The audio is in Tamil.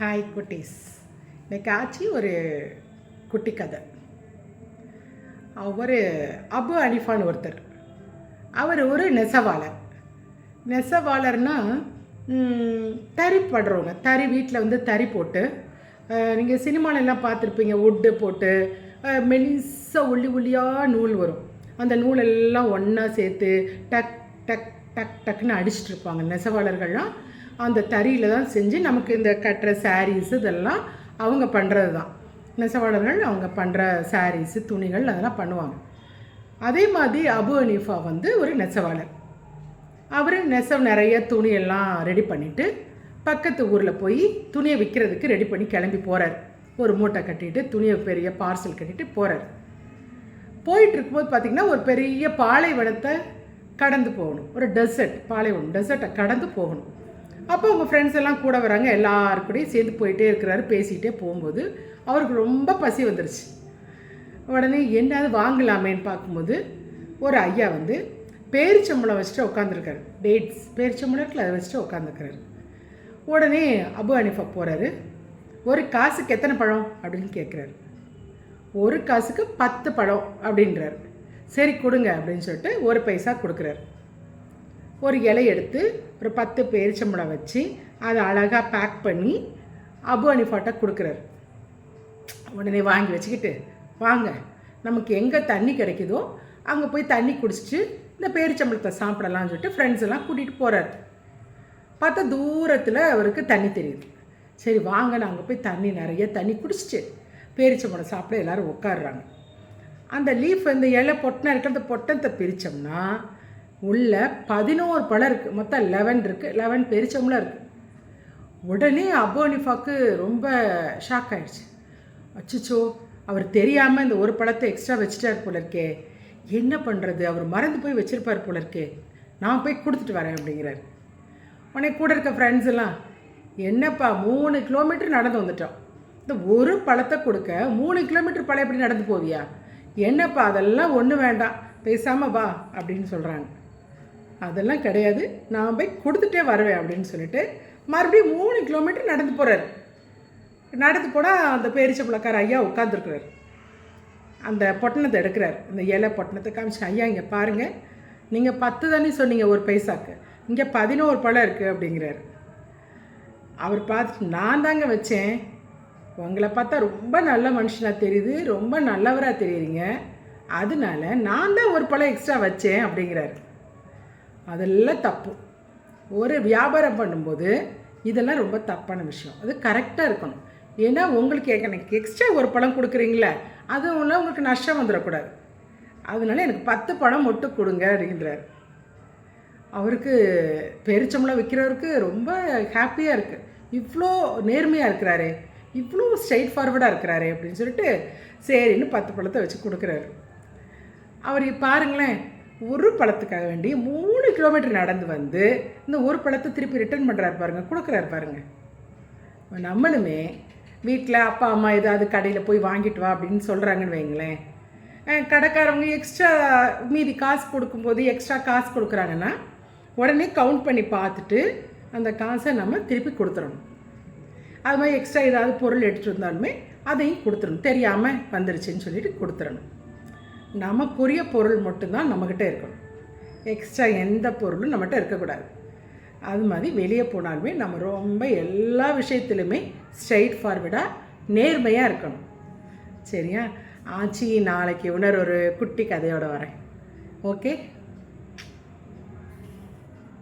ஹாய் குட்டீஸ். இன்றைக்கி ஆச்சு ஒரு குட்டி கதை. அவர் அபு அனிஃபான் ஒருத்தர். அவர் ஒரு நெசவாளர். நெசவாளர்னால் தறி படுறவங்க. தறி வீட்டில் வந்து தறி போட்டு நீங்கள் சினிமாலெல்லாம் பார்த்துருப்பீங்க உட்டு போட்டு மெலிசா ஒல்லி ஒல்லியாக நூல் வரும். அந்த நூலெல்லாம் ஒன்றா சேர்த்து டக் டக் டக் டக்குன்னு அடிச்சிட்டு இருப்பாங்க நெசவாளர்கள்லாம். அந்த தறியில் தான் செஞ்சு நமக்கு இந்த கட்டுற சாரீஸ் இதெல்லாம் அவங்க பண்ணுறது தான். நெசவாளர்கள் அவங்க பண்ணுற சாரீஸு துணிகள் அதெல்லாம் பண்ணுவாங்க. அதே மாதிரி அபு அனீஃபா வந்து ஒரு நெசவாளர். அவர் நெசவு நிறைய துணியெல்லாம் ரெடி பண்ணிவிட்டு பக்கத்து ஊரில் போய் துணியை விற்கிறதுக்கு ரெடி பண்ணி கிளம்பி போகிறார் ஒரு மூட்டை கட்டிட்டு துணியை பெரிய பார்சல் கட்டிட்டு போகிறார் போயிட்டு இருக்கும்போது பார்த்திங்கன்னா ஒரு பெரிய பாலைவனத்தை கடந்து போகணும். ஒரு டெசர்ட் பாலைவனம் டெசர்ட்டை கடந்து போகணும். அப்போ அவங்க ஃப்ரெண்ட்ஸ் எல்லாம் கூட வராங்க எல்லாருக்கூடையும் சேர்ந்து போயிட்டே இருக்கிறாரு பேசிகிட்டே போகும்போது அவருக்கு ரொம்ப பசி வந்துருச்சு. உடனே என்னது வாங்கலாமேன்னு பார்க்கும்போது ஒரு ஐயா வந்து பேரிச்சம்பளம் வச்சுட்டு உட்காந்துருக்காரு டேட்ஸ் பேரிச்சம்பளத்தில் அதை வச்சுட்டு உட்காந்துருக்காரு உடனே அபு அனிஃபா போகிறாரு ஒரு காசுக்கு எத்தனை பழம்? அப்படின்னு கேட்குறாரு ஒரு காசுக்கு பத்து பழம் அப்படின்றார். சரி கொடுங்க அப்படின்னு சொல்லிட்டு ஒரு பைசா கொடுக்குறாரு. ஒரு இலை எடுத்து ஒரு பத்து பேரிச்சம்பழம் வச்சு அதை அழகாக பேக் பண்ணி அபு அனிஃபாட்டை கொடுக்குறாரு. உடனே வாங்கி வச்சுக்கிட்டு வாங்க நமக்கு எங்கே தண்ணி கிடைக்குதோ அங்கே போய் தண்ணி குடிச்சிட்டு இந்த பேரிச்சம்பழத்தை சாப்பிடலாம்னு சொல்லிட்டு ஃப்ரெண்ட்ஸ் எல்லாம் கூட்டிகிட்டு போகிறாரு பார்த்தா தூரத்தில் அவருக்கு தண்ணி தெரியுது. சரி வாங்க நாங்கள் போய் தண்ணி நிறைய தண்ணி குடிச்சிட்டு பேரிச்சம்பழம் சாப்பிட எல்லாரும் உட்காடுறாங்க அந்த லீஃப் இந்த இலை பொட்டினா இருக்கிற அந்த பொட்டனத்தை பிரித்தோம்னா உள்ள பதினோரு பழம் இருக்குது மொத்தம் லெவன் இருக்குது லெவன் பேரிச்சம்பழம் இருக்குது உடனே அபோனிஃபாக்கு ரொம்ப ஷாக் ஆயிடுச்சு. அச்சுச்சோ அவர் தெரியாமல் இந்த ஒரு பழத்தை எக்ஸ்ட்ரா வச்சுட்டார் போல இருக்கே என்ன பண்ணுறது அவர் மறந்து போய் வச்சுருப்பார் போல இருக்கே நான் போய் கொடுத்துட்டு வரேன் அப்படிங்கிறார். உடனே கூட இருக்க ஃப்ரெண்ட்ஸ் எல்லாம் என்னப்பா மூணு கிலோமீட்டர் நடந்து வந்துட்டோம். இந்த ஒரு பழத்தை கொடுக்க மூணு கிலோமீட்டர் பழம் எப்படி நடந்து போவியா? என்னப்பா அதெல்லாம் ஒன்றும் வேண்டாம். பேசாமல் வா அப்படின்னு சொல்கிறாங்க அதெல்லாம் கிடையாது. நான் போய் கொடுத்துட்டே வருவேன் அப்படின்னு சொல்லிட்டு மறுபடியும் மூணு கிலோமீட்டர் நடந்து போகிறாரு நடந்து போனால் அந்த பேரிச்சம்பளக்கார ஐயா உட்காந்துருக்குறாரு அந்த பொட்டணத்தை எடுக்கிறார். இந்த இலை பொட்டணத்தை காமிச்சு ஐயா இங்கே பாருங்கள் நீங்கள் பத்து தானே சொன்னீங்க ஒரு பைசாக்கு. இங்கே பதினோரு பழம் இருக்குது அப்படிங்கிறாரு. அவர் பார்த்துட்டு நான் தாங்க வச்சேன். உங்களை பார்த்தா ரொம்ப நல்ல மனுஷனாக தெரியுது. ரொம்ப நல்லவராக தெரியுறீங்க. அதனால நான் தான் ஒரு பழம் எக்ஸ்ட்ரா வச்சேன் அப்படிங்கிறாரு. அதெல்லாம் தப்பு. ஒரு வியாபாரம் பண்ணும்போது இதெல்லாம் ரொம்ப தப்பான விஷயம். அது கரெக்டாக இருக்கணும். ஏன்னா உங்களுக்கு எனக்கு எக்ஸ்ட்ரா ஒரு பழம் கொடுக்குறீங்களே அதுவும் உங்களுக்கு நஷ்டம் வந்துடக்கூடாது. அதனால எனக்கு பத்து பழம் மட்டும் கொடுங்க அப்படின்றார் அவருக்கு பெருச்சம்பளம் விற்கிறவருக்கு ரொம்ப ஹாப்பியாக இருக்குது இவ்வளோ நேர்மையாக இருக்கிறாரே இவ்வளோ ஸ்ட்ரைட் ஃபார்வர்டாக இருக்கிறாரே அப்படின்னு சொல்லிட்டு சரின்னு பத்து பழத்தை வச்சு கொடுக்குறாரு. அவர் பாருங்களேன் ஒரு பழத்துக்காக வேண்டி மூணு கிலோமீட்டர் நடந்து வந்து இந்த ஒரு பழத்தை திருப்பி ரிட்டர்ன் பண்ணுறாரு பாருங்க கொடுக்குறாரு பாருங்க. நம்மளுமே வீட்டில் அப்பா அம்மா ஏதாவது கடையில் போய் வாங்கிட்டு வா அப்படின்னு சொல்கிறாங்கன்னு வைங்களேன். கடைக்காரவங்க எக்ஸ்ட்ரா மீதி காசு கொடுக்கும்போது எக்ஸ்ட்ரா காசு கொடுக்குறாங்கன்னா உடனே கவுண்ட் பண்ணி பார்த்துட்டு அந்த காசை நம்ம திருப்பி கொடுத்துடணும் அது மாதிரி எக்ஸ்ட்ரா ஏதாவது பொருள் எடுத்துகிட்டு வந்தாலுமே அதையும் கொடுத்துடணும் தெரியாமல் வந்துருச்சுன்னு சொல்லிட்டு கொடுத்துடணும் நமக்குரிய பொருள் மட்டும்தான் நம்மக்கிட்ட இருக்கணும். எக்ஸ்ட்ரா எந்த பொருளும் நம்மகிட்ட இருக்கக்கூடாது. அது மாதிரி வெளியே போனாலுமே நம்ம ரொம்ப எல்லா விஷயத்துலையுமே ஸ்ட்ரைட் ஃபார்வர்டாக நேர்மையாக இருக்கணும். சரியா? ஆச்சி நாளைக்கு உணர் ஒரு குட்டி கதையோடு வரேன். ஓகே